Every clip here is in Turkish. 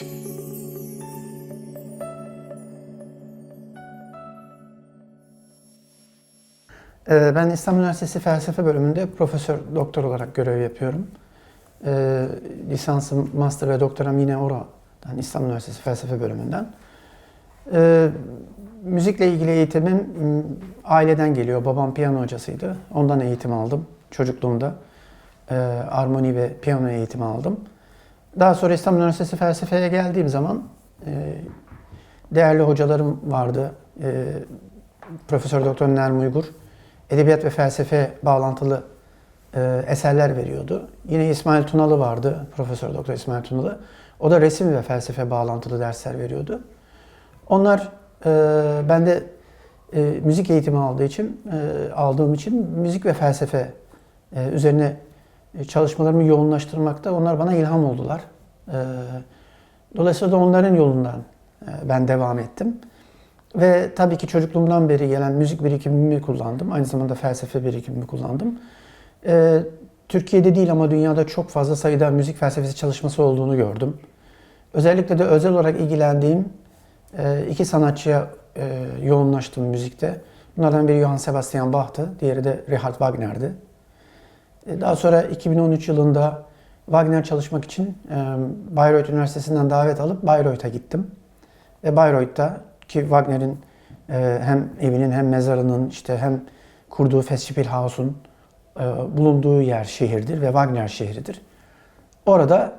Ee, Ben İstanbul Üniversitesi Felsefe Bölümünde profesör doktor olarak görev yapıyorum. Ee, Lisansım, master ve doktoram yine oradan İstanbul Üniversitesi Felsefe Bölümünden. Ee, Müzikle ilgili eğitimim m, aileden geliyor. Babam piyano hocasıydı. Ondan eğitim aldım çocukluğumda. Armoni ve piyano eğitimi aldım. Daha sonra İstanbul Üniversitesi Felsefe'ye geldiğim zaman e, değerli hocalarım vardı. E, Profesör Doktor Nermin Uygur edebiyat ve felsefe bağlantılı e, eserler veriyordu. Yine İsmail Tunalı vardı, Profesör Doktor İsmail Tunalı. O da resim ve felsefe bağlantılı dersler veriyordu. Onlar e, ben de e, müzik eğitimi aldığı için e, aldığım için müzik ve felsefe e, üzerine çalışmalarımı yoğunlaştırmakta onlar bana ilham oldular. E, dolayısıyla da onların yolundan e, ben devam ettim. Ve tabii ki çocukluğumdan beri gelen müzik birikimimi kullandım. Aynı zamanda felsefe birikimimi kullandım. Türkiye'de değil ama dünyada çok fazla sayıda müzik felsefesi çalışması olduğunu gördüm. Özellikle de özel olarak ilgilendiğim e, iki sanatçıya e, yoğunlaştım müzikte. Bunlardan biri Johann Sebastian Bach'tı, diğeri de Richard Wagner'di. E, Daha sonra 2013 yılında Wagner çalışmak için e, Bayreuth Üniversitesi'nden davet alıp Bayreuth'a gittim. Ve Bayreuth'ta ki Wagner'in e, hem evinin hem mezarının işte hem kurduğu Festspielhaus'un bulunduğu yer şehirdir ve Wagner şehridir. Orada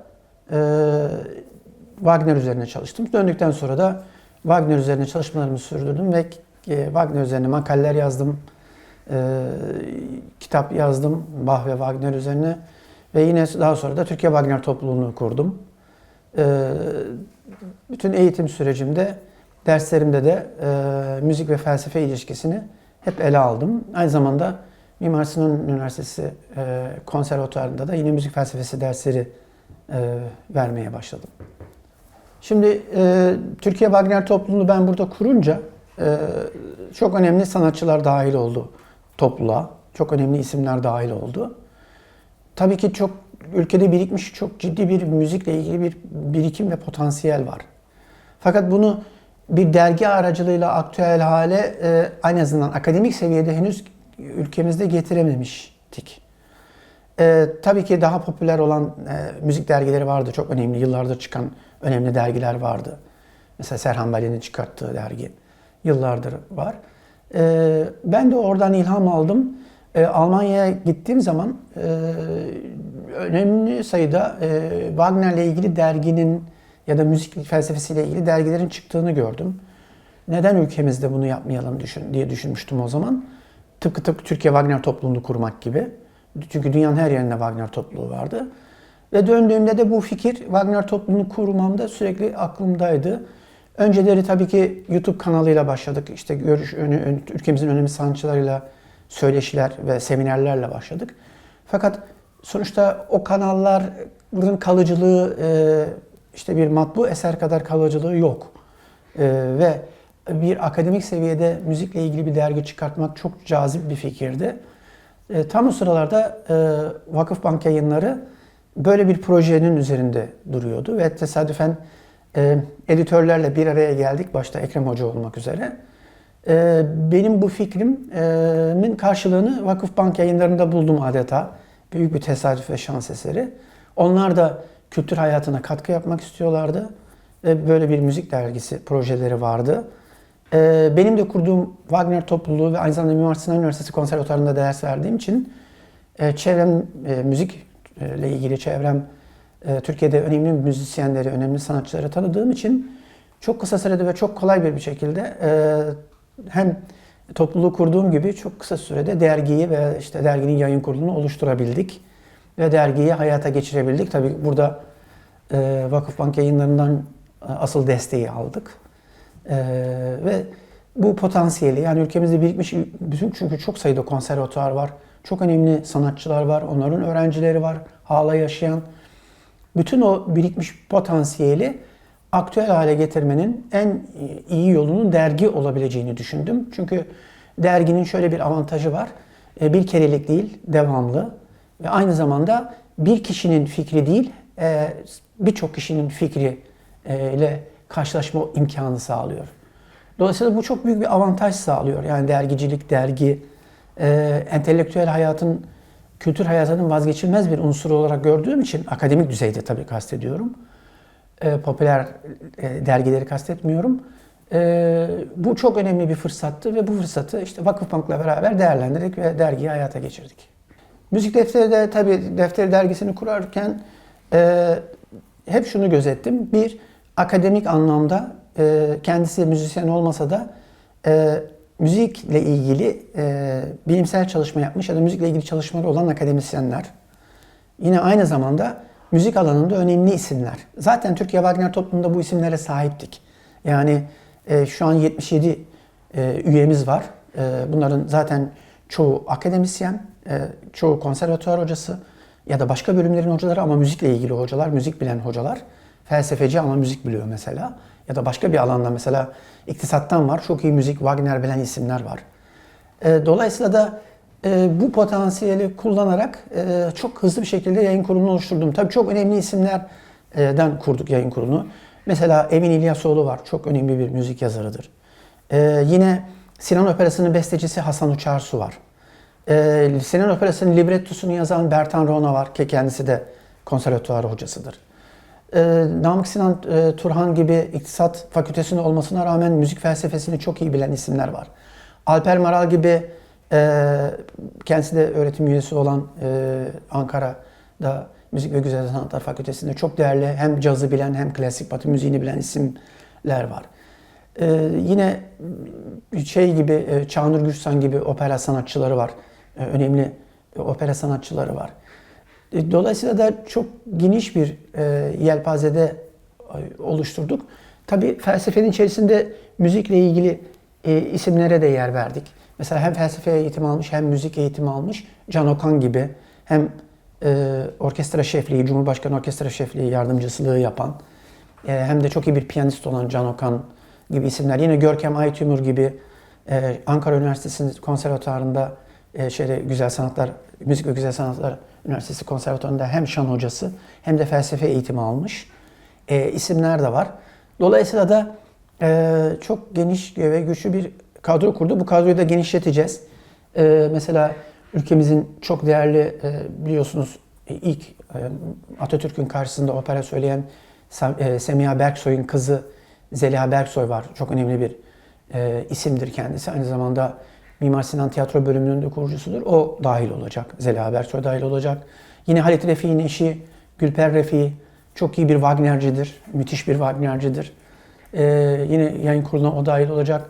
Wagner üzerine çalıştım. Döndükten sonra da Wagner üzerine çalışmalarımı sürdürdüm ve Wagner üzerine makaleler yazdım. E, kitap yazdım Bach ve Wagner üzerine ve yine daha sonra da Türkiye Wagner topluluğunu kurdum. E, bütün eğitim sürecimde derslerimde de e, müzik ve felsefe ilişkisini hep ele aldım. Aynı zamanda Mimar Sinan Üniversitesi e, konservatuarında da yine müzik felsefesi dersleri e, vermeye başladım. Şimdi e, Türkiye Wagner topluluğunu ben burada kurunca e, çok önemli sanatçılar dahil oldu topluluğa. Çok önemli isimler dahil oldu. Tabii ki çok ülkede birikmiş çok ciddi bir müzikle ilgili bir birikim ve potansiyel var. Fakat bunu bir dergi aracılığıyla aktüel hale e, en azından akademik seviyede henüz ülkemizde getirememiştik. E, tabii ki daha popüler olan e, müzik dergileri vardı. Çok önemli, yıllardır çıkan önemli dergiler vardı. Mesela Serhan Bali'nin çıkarttığı dergi yıllardır var. E, ben de oradan ilham aldım. E, Almanya'ya gittiğim zaman e, önemli sayıda e, Wagner'le ilgili derginin ya da müzik felsefesiyle ilgili dergilerin çıktığını gördüm. Neden ülkemizde bunu yapmayalım düşün, diye düşünmüştüm o zaman. Tıpkı tıpkı Türkiye Wagner topluluğunu kurmak gibi. Çünkü dünyanın her yerinde Wagner topluluğu vardı. Ve döndüğümde de bu fikir Wagner topluluğunu kurmamda sürekli aklımdaydı. Önceleri tabii ki YouTube kanalıyla başladık. İşte görüş, önü, ülkemizin önemli sanatçılarıyla söyleşiler ve seminerlerle başladık. Fakat sonuçta o kanalların kalıcılığı işte bir matbu eser kadar kalıcılığı yok. Ve bir akademik seviyede müzikle ilgili bir dergi çıkartmak çok cazip bir fikirdi. Tam o sıralarda Vakıfbank yayınları böyle bir projenin üzerinde duruyordu ve tesadüfen editörlerle bir araya geldik başta Ekrem Hoca olmak üzere. Benim bu fikrimin karşılığını Vakıfbank yayınlarında buldum adeta. Büyük bir tesadüf ve şans eseri. Onlar da kültür hayatına katkı yapmak istiyorlardı. Ve böyle bir müzik dergisi projeleri vardı. Benim de kurduğum Wagner topluluğu ve aynı zamanda Mimar Sinan Üniversitesi konservatuarında ders verdiğim için çevrem müzikle ilgili çevrem Türkiye'de önemli müzisyenleri, önemli sanatçıları tanıdığım için çok kısa sürede ve çok kolay bir şekilde hem topluluğu kurduğum gibi çok kısa sürede dergiyi ve işte derginin yayın kurulunu oluşturabildik ve dergiyi hayata geçirebildik. Tabii burada e, Vakıfbank yayınlarından e, asıl desteği aldık. E, ve bu potansiyeli yani ülkemizde birikmiş bütün çünkü çok sayıda konservatuar var. Çok önemli sanatçılar var. Onların öğrencileri var. Hala yaşayan. Bütün o birikmiş potansiyeli aktüel hale getirmenin en iyi yolunun dergi olabileceğini düşündüm. Çünkü derginin şöyle bir avantajı var. E, bir kerelik değil, devamlı ve aynı zamanda bir kişinin fikri değil, e, birçok kişinin fikri e, ile karşılaşma imkanı sağlıyor. Dolayısıyla bu çok büyük bir avantaj sağlıyor. Yani dergicilik, dergi, entelektüel hayatın, kültür hayatının vazgeçilmez bir unsuru olarak gördüğüm için, akademik düzeyde tabii kastediyorum. E, popüler e, dergileri kastetmiyorum. E, bu çok önemli bir fırsattı ve bu fırsatı işte Vakıfbank'la beraber değerlendirdik ve dergiyi hayata geçirdik. Müzik defteri de tabii defteri dergisini kurarken e, hep şunu gözettim. Bir, akademik anlamda e, kendisi müzisyen olmasa da e, müzikle ilgili e, bilimsel çalışma yapmış ya da müzikle ilgili çalışmaları olan akademisyenler. Yine aynı zamanda müzik alanında önemli isimler. Zaten Türkiye Wagner toplumunda bu isimlere sahiptik. Yani e, şu an 77 e, üyemiz var. E, bunların zaten çoğu akademisyen, e, çoğu konservatuvar hocası ya da başka bölümlerin hocaları ama müzikle ilgili hocalar, müzik bilen hocalar. Felsefeci ama müzik biliyor mesela. Ya da başka bir alanda mesela iktisattan var. Çok iyi müzik, Wagner bilen isimler var. E, dolayısıyla da e, bu potansiyeli kullanarak e, çok hızlı bir şekilde yayın kurulunu oluşturdum. Tabii çok önemli isimlerden kurduk yayın kurulunu. Mesela Emin İlyasoğlu var. Çok önemli bir müzik yazarıdır. Yine Sinan Operası'nın bestecisi Hasan Uçarsu var. Sinan Operası'nın librettosunu yazan Bertan Rona var ki kendisi de konservatuvar hocasıdır. E, Namık Sinan e, Turhan gibi iktisat fakültesinde olmasına rağmen müzik felsefesini çok iyi bilen isimler var. Alper Maral gibi e, kendisi de öğretim üyesi olan e, Ankara'da Müzik ve Güzel Sanatlar Fakültesinde çok değerli hem cazı bilen hem klasik batı müziğini bilen isimler var. E, yine şey gibi e, Çağnur Gürsan gibi opera sanatçıları var. E, önemli e, opera sanatçıları var. E, Dolayısıyla da çok geniş bir e, yelpazede e, oluşturduk. Tabii felsefenin içerisinde müzikle ilgili e, isimlere de yer verdik. Mesela hem felsefe eğitimi almış hem müzik eğitimi almış Can Okan gibi hem e, orkestra şefliği, Cumhurbaşkanı orkestra şefliği yardımcısılığı yapan e, hem de çok iyi bir piyanist olan Can Okan gibi isimler. Yine Görkem Aytümür gibi e, Ankara Üniversitesi'nin konservatuarında e, şeyde Güzel Sanatlar, Müzik ve Güzel Sanatlar Üniversitesi konservatuarında hem şan hocası hem de felsefe eğitimi almış e, isimler de var. Dolayısıyla da e, çok geniş ve güçlü bir kadro kurdu. Bu kadroyu da genişleteceğiz. E, mesela ülkemizin çok değerli e, biliyorsunuz ilk e, Atatürk'ün karşısında opera söyleyen Sam- e, Semiha Berksoy'un kızı Zeliha Berksoy var. Çok önemli bir e, isimdir kendisi. Aynı zamanda Mimar Sinan Tiyatro bölümünün de kurucusudur. O dahil olacak. Zeliha Berksoy dahil olacak. Yine Halit Refik'in eşi Gülper Refik çok iyi bir Wagnercidir. Müthiş bir Wagnercidir. Ee, yine yayın kuruluna o dahil olacak.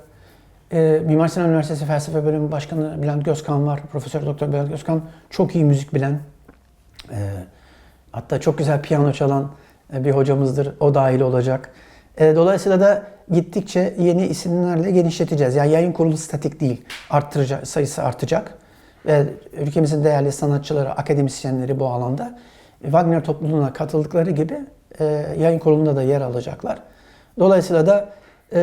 Ee, Mimar Sinan Üniversitesi Felsefe Bölümü Başkanı Bülent Gözkan var. Profesör Doktor Bülent Gözkan çok iyi müzik bilen, e, hatta çok güzel piyano çalan e, bir hocamızdır. O dahil olacak. E, dolayısıyla da gittikçe yeni isimlerle genişleteceğiz. Yani yayın kurulu statik değil. Arttıracak, sayısı artacak. Ve ülkemizin değerli sanatçıları, akademisyenleri bu alanda Wagner topluluğuna katıldıkları gibi e, yayın kurulunda da yer alacaklar. Dolayısıyla da e,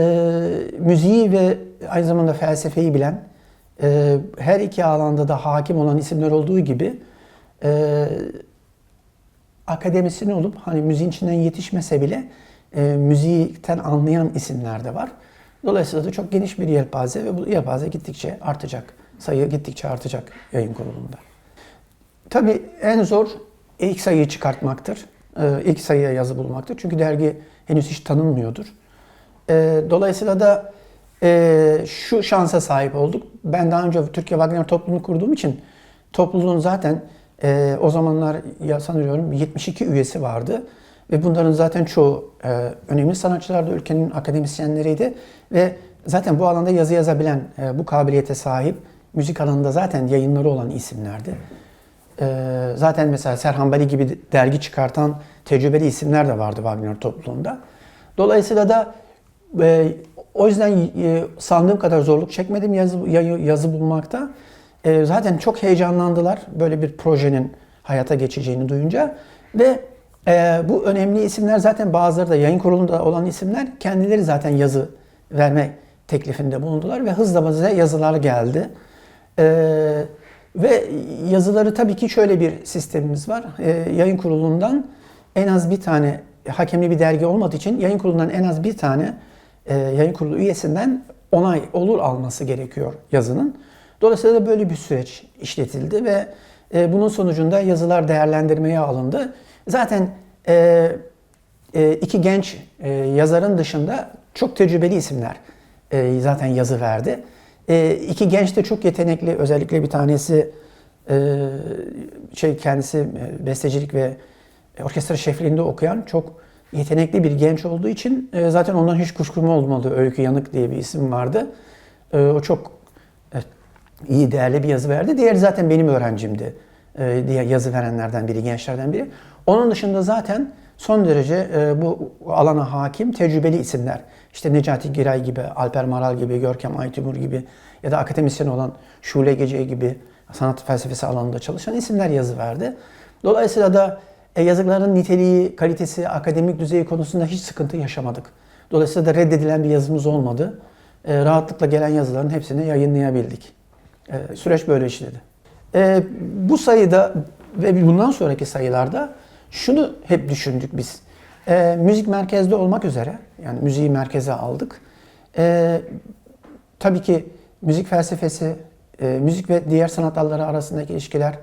müziği ve aynı zamanda felsefeyi bilen, e, her iki alanda da hakim olan isimler olduğu gibi e, akademisyen olup hani müziğin içinden yetişmese bile e, müzikten anlayan isimler de var. Dolayısıyla da çok geniş bir yelpaze ve bu yelpaze gittikçe artacak. Sayı gittikçe artacak yayın kurulunda. Tabii en zor ilk sayıyı çıkartmaktır. Ee, ilk sayıya yazı bulmaktır. Çünkü dergi henüz hiç tanınmıyordur. Ee, dolayısıyla da e, şu şansa sahip olduk. Ben daha önce Türkiye Wagner topluluğunu kurduğum için topluluğun zaten e, o zamanlar ya sanıyorum 72 üyesi vardı. Ve bunların zaten çoğu e, önemli sanatçılar da ülkenin akademisyenleriydi. Ve zaten bu alanda yazı yazabilen, e, bu kabiliyete sahip, müzik alanında zaten yayınları olan isimlerdi. E, zaten mesela Serhan Bali gibi dergi çıkartan tecrübeli isimler de vardı Wagner topluluğunda. Dolayısıyla da e, o yüzden e, sandığım kadar zorluk çekmedim yazı, yazı bulmakta. E, zaten çok heyecanlandılar böyle bir projenin hayata geçeceğini duyunca. Ve ee, bu önemli isimler zaten bazıları da yayın kurulunda olan isimler kendileri zaten yazı verme teklifinde bulundular ve hızla bize yazılar geldi. Ee, ve yazıları tabii ki şöyle bir sistemimiz var. Ee, yayın kurulundan en az bir tane hakemli bir dergi olmadığı için yayın kurulundan en az bir tane e, yayın kurulu üyesinden onay olur alması gerekiyor yazının. Dolayısıyla da böyle bir süreç işletildi ve e, bunun sonucunda yazılar değerlendirmeye alındı. Zaten e, e, iki genç e, yazarın dışında çok tecrübeli isimler e, zaten yazı verdi. E, iki genç de çok yetenekli. Özellikle bir tanesi e, şey kendisi e, bestecilik ve orkestra şefliğinde okuyan çok yetenekli bir genç olduğu için e, zaten ondan hiç kuşkum olmadı. Öykü Yanık diye bir isim vardı. E, o çok e, iyi, değerli bir yazı verdi. Diğeri zaten benim öğrencimdi. E, diye yazı verenlerden biri, gençlerden biri. Onun dışında zaten son derece e, bu alana hakim, tecrübeli isimler. İşte Necati Giray gibi, Alper Maral gibi, Görkem Aytimur gibi ya da akademisyen olan Şule Gece gibi sanat felsefesi alanında çalışan isimler yazı verdi. Dolayısıyla da e, yazıların niteliği, kalitesi, akademik düzeyi konusunda hiç sıkıntı yaşamadık. Dolayısıyla da reddedilen bir yazımız olmadı. E, rahatlıkla gelen yazıların hepsini yayınlayabildik. Süreç böyle işledi. Bu sayıda ve bundan sonraki sayılarda şunu hep düşündük biz. E, müzik merkezde olmak üzere, yani müziği merkeze aldık. E, tabii ki müzik felsefesi, e, müzik ve diğer sanat dalları arasındaki ilişkiler,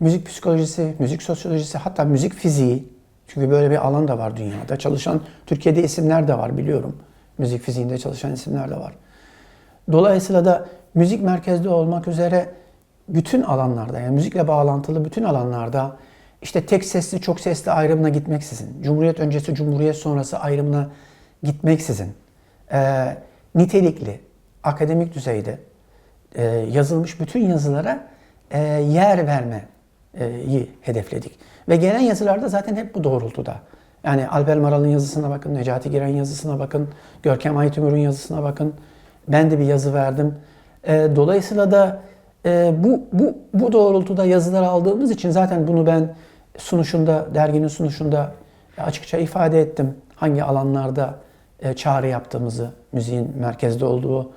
müzik psikolojisi, müzik sosyolojisi, hatta müzik fiziği. Çünkü böyle bir alan da var dünyada. Çalışan, Türkiye'de isimler de var biliyorum. Müzik fiziğinde çalışan isimler de var. Dolayısıyla da müzik merkezde olmak üzere bütün alanlarda, yani müzikle bağlantılı bütün alanlarda işte tek sesli, çok sesli ayrımına gitmeksizin, Cumhuriyet öncesi, Cumhuriyet sonrası ayrımına gitmeksizin, e, nitelikli, akademik düzeyde e, yazılmış bütün yazılara e, yer vermeyi hedefledik. Ve gelen yazılarda zaten hep bu doğrultuda. Yani Alper Maral'ın yazısına bakın, Necati Giren yazısına bakın, Görkem Aytümür'ün yazısına bakın. Ben de bir yazı verdim. E, dolayısıyla da e, bu, bu, bu doğrultuda yazılar aldığımız için zaten bunu ben sunuşunda, derginin sunuşunda açıkça ifade ettim. Hangi alanlarda e, çağrı yaptığımızı, müziğin merkezde olduğu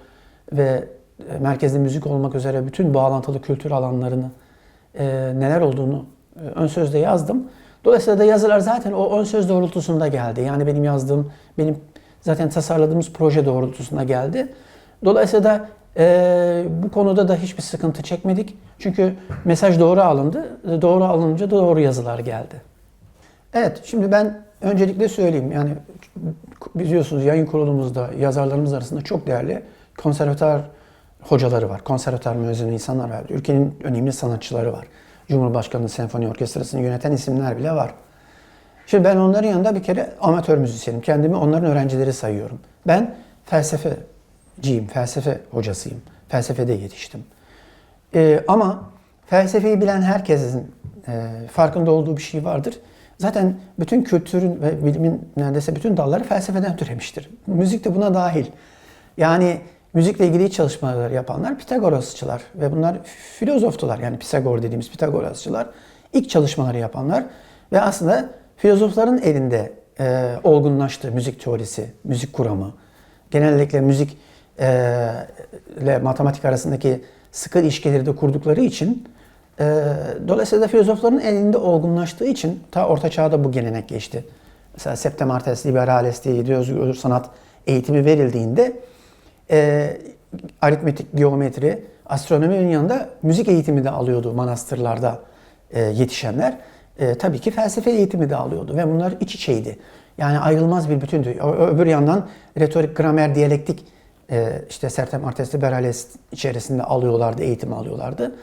ve e, merkezde müzik olmak üzere bütün bağlantılı kültür alanlarını e, neler olduğunu ön sözde yazdım. Dolayısıyla da yazılar zaten o ön söz doğrultusunda geldi. Yani benim yazdığım, benim zaten tasarladığımız proje doğrultusunda geldi. Dolayısıyla da e, bu konuda da hiçbir sıkıntı çekmedik. Çünkü mesaj doğru alındı. Doğru alınınca da doğru yazılar geldi. Evet, şimdi ben öncelikle söyleyeyim. Yani biliyorsunuz yayın kurulumuzda yazarlarımız arasında çok değerli konservatuar hocaları var. Konservatuar mezunu insanlar var. Ülkenin önemli sanatçıları var. Cumhurbaşkanı Senfoni Orkestrası'nı yöneten isimler bile var. Şimdi ben onların yanında bir kere amatör müzisyenim. Kendimi onların öğrencileri sayıyorum. Ben felsefeciyim, felsefe hocasıyım. Felsefede yetiştim. Ee, ama felsefeyi bilen herkesin e, farkında olduğu bir şey vardır. Zaten bütün kültürün ve bilimin neredeyse bütün dalları felsefeden türemiştir. Müzik de buna dahil. Yani müzikle ilgili çalışmalar yapanlar Pitagorasçılar ve bunlar filozoftular. Yani Pisagor dediğimiz Pitagorasçılar ilk çalışmaları yapanlar ve aslında filozofların elinde e, olgunlaştı müzik teorisi, müzik kuramı. Genellikle müzik e, ile matematik arasındaki sıkı ilişkileri de kurdukları için e, dolayısıyla filozofların elinde olgunlaştığı için ta orta çağda bu gelenek geçti. Mesela Septemartes Liberales diye özgür sanat eğitimi verildiğinde e, aritmetik, geometri, astronominin yanında müzik eğitimi de alıyordu manastırlarda e, yetişenler. E, tabii ki felsefe eğitimi de alıyordu ve bunlar iç içeydi. Yani ayrılmaz bir bütündü. Öbür yandan retorik, gramer, diyalektik e, işte Sertem Artes Liberales içerisinde alıyorlardı, eğitim alıyorlardı.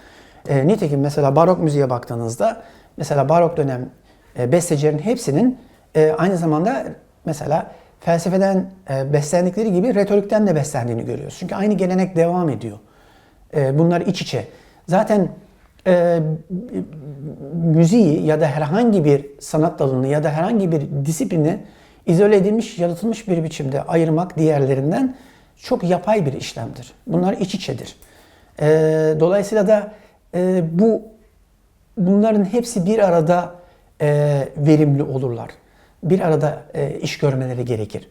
E, nitekim mesela barok müziğe baktığınızda mesela barok dönem e, bestecilerin hepsinin e, aynı zamanda mesela felsefeden e, beslendikleri gibi retorikten de beslendiğini görüyoruz. Çünkü aynı gelenek devam ediyor. Bunlar iç içe. Zaten müziği ya da herhangi bir sanat dalını ya da herhangi bir disiplini izole edilmiş, yaratılmış bir biçimde ayırmak diğerlerinden çok yapay bir işlemdir. Bunlar iç içedir. E, dolayısıyla da e, bu bunların hepsi bir arada e, verimli olurlar bir arada e, iş görmeleri gerekir.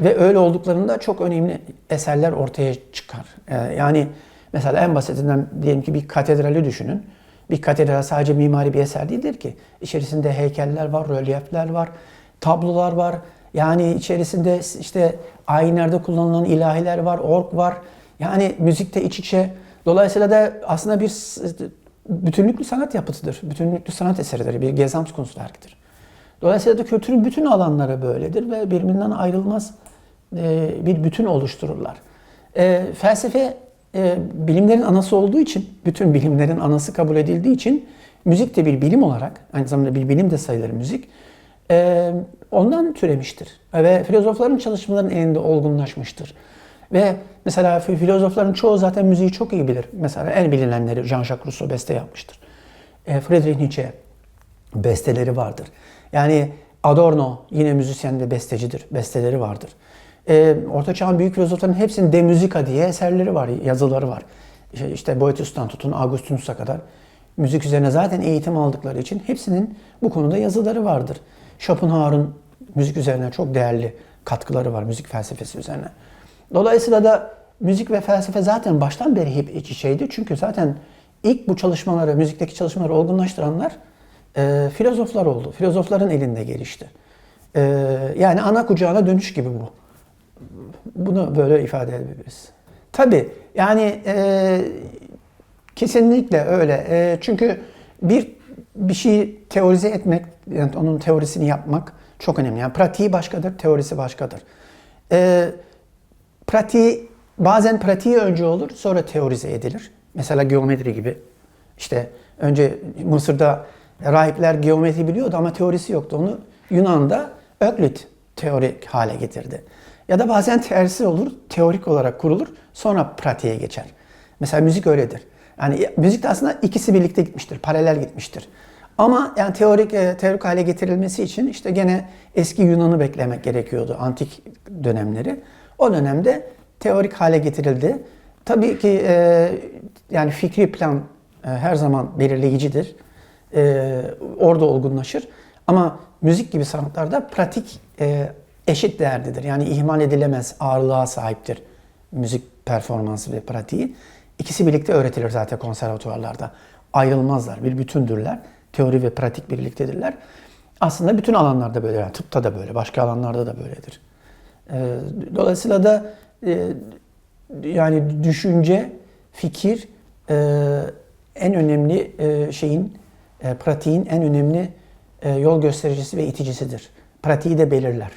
Ve öyle olduklarında çok önemli eserler ortaya çıkar. E, yani mesela en basitinden diyelim ki bir katedrali düşünün. Bir katedral sadece mimari bir eser değildir ki. İçerisinde heykeller var, rölyefler var, tablolar var. Yani içerisinde işte ayinlerde kullanılan ilahiler var, ork var. Yani müzikte iç içe. Dolayısıyla da aslında bir bütünlüklü sanat yapıtıdır. Bütünlüklü sanat eseridir. Bir Gesamtkunstwerk'tir. Dolayısıyla da kültürün bütün alanları böyledir ve birbirinden ayrılmaz e, bir bütün oluştururlar. E, felsefe e, bilimlerin anası olduğu için, bütün bilimlerin anası kabul edildiği için müzik de bir bilim olarak, aynı zamanda bir bilim de sayılır müzik, e, ondan türemiştir. Ve filozofların çalışmalarının elinde olgunlaşmıştır. Ve mesela fi- filozofların çoğu zaten müziği çok iyi bilir. Mesela en bilinenleri Jean-Jacques Rousseau beste yapmıştır. E, Friedrich Nietzsche besteleri vardır. Yani Adorno yine müzisyen ve bestecidir. Besteleri vardır. E, Orta Çağ'ın büyük filozofların hepsinin De Musica diye eserleri var, yazıları var. İşte, işte Boethius'tan tutun Augustinus'a kadar müzik üzerine zaten eğitim aldıkları için hepsinin bu konuda yazıları vardır. Schopenhauer'un müzik üzerine çok değerli katkıları var, müzik felsefesi üzerine. Dolayısıyla da müzik ve felsefe zaten baştan beri hep iç içeydi. Çünkü zaten ilk bu çalışmaları, müzikteki çalışmaları olgunlaştıranlar e, filozoflar oldu. Filozofların elinde gelişti. E, yani ana kucağına dönüş gibi bu. Bunu böyle ifade edebiliriz. Tabii yani e, kesinlikle öyle. E, çünkü bir bir şeyi teorize etmek, yani onun teorisini yapmak çok önemli. Yani pratiği başkadır, teorisi başkadır. E, pratiği bazen pratiği önce olur, sonra teorize edilir. Mesela geometri gibi. İşte önce Mısır'da rahipler geometri biliyordu ama teorisi yoktu. Onu Yunan'da Öklit teorik hale getirdi. Ya da bazen tersi olur, teorik olarak kurulur, sonra pratiğe geçer. Mesela müzik öyledir. Yani müzik de aslında ikisi birlikte gitmiştir, paralel gitmiştir. Ama yani teorik e, teorik hale getirilmesi için işte gene eski Yunan'ı beklemek gerekiyordu, antik dönemleri. O dönemde teorik hale getirildi. Tabii ki e, yani fikri plan e, her zaman belirleyicidir. E, orada olgunlaşır. Ama müzik gibi sanatlarda pratik e, eşit değerlidir. Yani ihmal edilemez ağırlığa sahiptir müzik performansı ve pratiği. İkisi birlikte öğretilir zaten konservatuvarlarda. Ayrılmazlar, bir bütündürler. Teori ve pratik birliktedirler. Aslında bütün alanlarda böyle, yani tıpta da böyle, başka alanlarda da böyledir. E, dolayısıyla da e, yani düşünce, fikir e, en önemli e, şeyin, e, pratiğin en önemli e, yol göstericisi ve iticisidir. Pratiği de belirler.